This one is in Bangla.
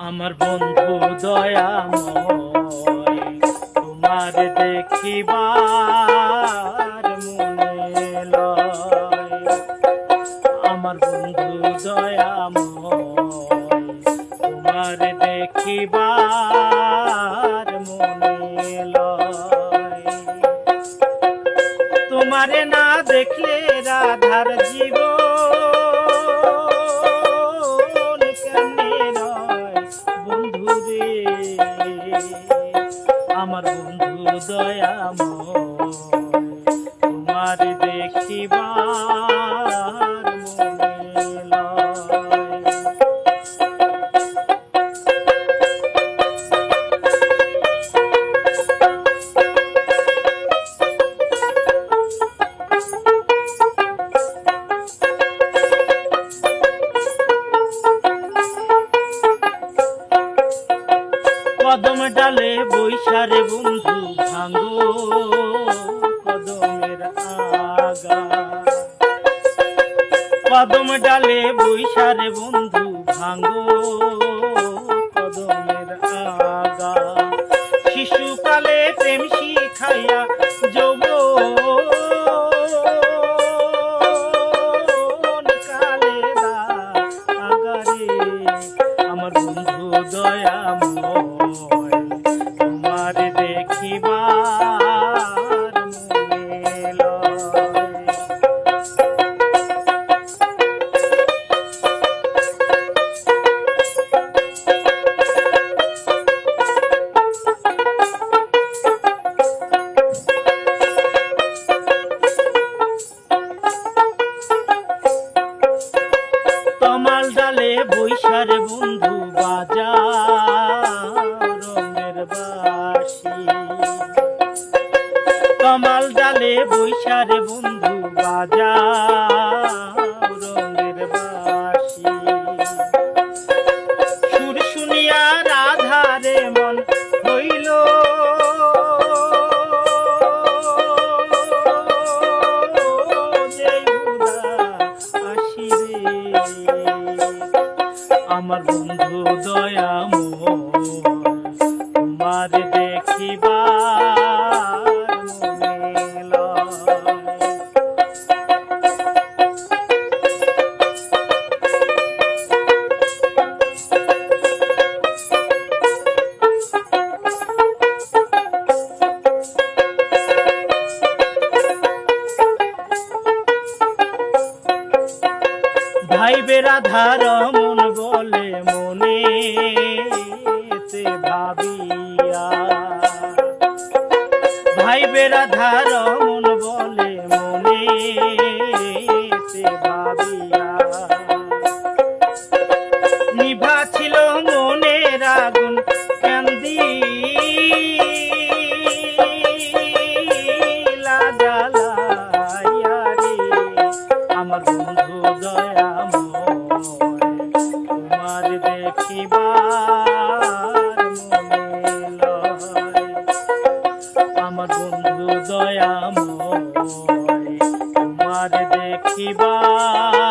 আমার বন্ধু দয়াময় তোমার দেখিবার মনে আমার বন্ধু দয়াময় তোমার দেখিবার মনে তোমারে না দেখলে রাধার জীবন বন্ধু দয়াময় তোমার দেখিবার মনে কদম ডালে বৈশারে বন্ধু ভাঙ্গো কদমের আগা। কদম ডালে বৈশারে বন্ধু ভাঙ্গো দয়াময় তোমার দেখিবার তমাল ডালে বৈশারে বন্ধু বাজা তমাল ডালে বৈশারে বন্ধু বাজা রঙের বাসি সুর শুনিয়া রাধারে মন হইল আমার বন্ধু দয়াম তোমার দেখিবার ভাই বেরাধার মন বলে মনে ভাবিয়া। ভাই বেরাধার রাখিবা